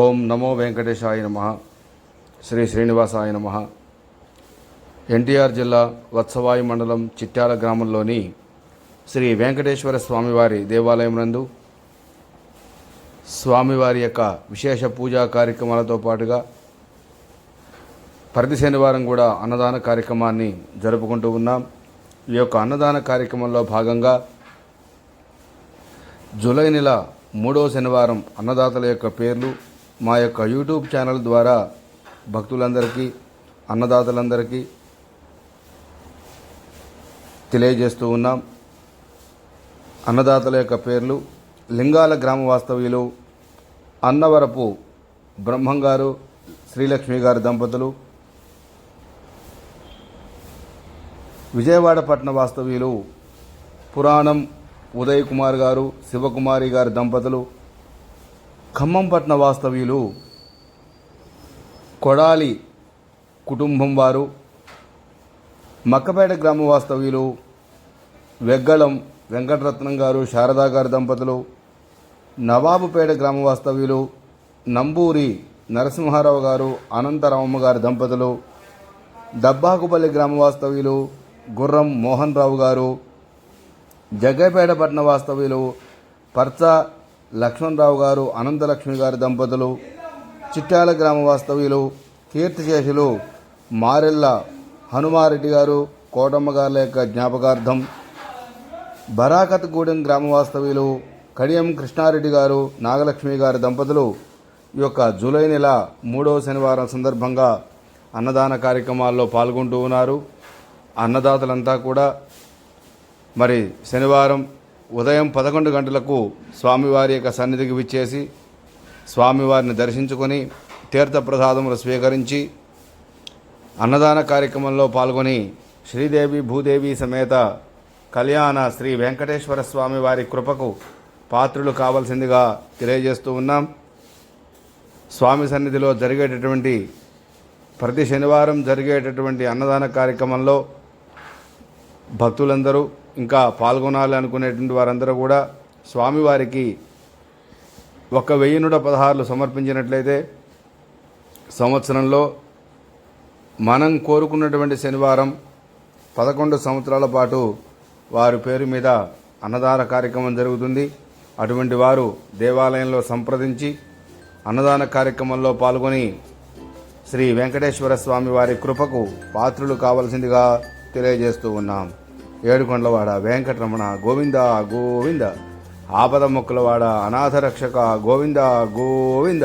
ఓం నమో వెంకటేశాయ నమ. శ్రీ శ్రీనివాసాయ నమ. ఎన్టీఆర్ జిల్లా వత్సవాయి మండలం చిట్యాల గ్రామంలోని శ్రీ వెంకటేశ్వర స్వామివారి దేవాలయం నందు స్వామివారి యొక్క విశేష పూజా కార్యక్రమాలతో పాటుగా ప్రతి శనివారం కూడా అన్నదాన కార్యక్రమాన్ని జరుపుకుంటూ ఉన్నాం. ఈ యొక్క అన్నదాన కార్యక్రమంలో భాగంగా జూలై నెల మూడో శనివారం అన్నదాతల యొక్క పేర్లు మా యొక్క యూట్యూబ్ ఛానల్ ద్వారా భక్తులందరికీ అన్నదాతలందరికీ తెలియజేస్తూ ఉన్నాం. అన్నదాతల యొక్క పేర్లు లింగాల గ్రామ వాస్తవ్యులు అన్నవరపు బ్రహ్మం గారు శ్రీలక్ష్మి గారి దంపతులు విజయవాడ పట్టణ వాస్తవ్యులు పురాణం ఉదయ్ కుమార్ గారు శివకుమారి గారి దంపతులు ఖమ్మం పట్టణ వాస్తవ్యులు కొడాలి కుటుంబం వారు మక్కపేట గ్రామ వాస్తవ్యులు వెగ్గళం వెంకటరత్నం గారు శారదా గారి దంపతులు నవాబుపేట గ్రామ వాస్తవ్యులు నంబూరి నరసింహారావు గారు అనంతరామమ్మ గారి దంపతులు దబ్బాకుపల్లి గ్రామ వాస్తవ్యులు గుర్రం మోహన్ రావు గారు జగ్గైపేట పట్టణ వాస్తవ్యులు పర్చ లక్ష్మణరావు గారు అనంతలక్ష్మి గారి దంపతులు చిట్టాల గ్రామ వాస్తవ్యులు కీర్తిశేషులు మారెల్ల హనుమారెడ్డి గారు కోటమ్మ గారుల యొక్క జ్ఞాపకార్థం బరాకత్గూడెం గ్రామ వాస్తవ్యులు కడియం కృష్ణారెడ్డి గారు నాగలక్ష్మి గారి దంపతులు ఈ యొక్క జూలై నెల మూడవ శనివారం సందర్భంగా అన్నదాన కార్యక్రమాల్లో పాల్గొంటూ ఉన్నారు. అన్నదాతలంతా కూడా మరి శనివారం ఉదయం పదకొండు గంటలకు స్వామివారి యొక్క సన్నిధికి విచ్చేసి స్వామివారిని దర్శించుకొని తీర్థప్రసాదములు స్వీకరించి అన్నదాన కార్యక్రమంలో పాల్గొని శ్రీదేవి భూదేవి సమేత కళ్యాణ శ్రీ వెంకటేశ్వర స్వామి వారి కృపకు పాత్రులు కావలసిందిగా తెలియజేస్తూ ఉన్నాం. స్వామి సన్నిధిలో జరిగేటటువంటి ప్రతి శనివారం జరిగేటటువంటి అన్నదాన కార్యక్రమంలో భక్తులందరూ ఇంకా పాల్గొనాలి అనుకునేటువంటి వారందరూ కూడా స్వామివారికి ఒక వెయ్యి నూట పదహారులు సమర్పించినట్లయితే సంవత్సరంలో మనం కోరుకున్నటువంటి శనివారం పదకొండు సంవత్సరాల పాటు వారి పేరు మీద అన్నదాన కార్యక్రమం జరుగుతుంది. అటువంటి వారు దేవాలయంలో సంప్రదించి అన్నదాన కార్యక్రమంలో పాల్గొని శ్రీ వెంకటేశ్వర స్వామి వారి కృపకు పాత్రులు కావలసిందిగా తెలియజేస్తూ ఉన్నాం. ఏడుకొండలవాడ వెంకటరమణ గోవింద గోవింద. ఆపద మొక్కలవాడ అనాథ రక్షక గోవింద గోవింద.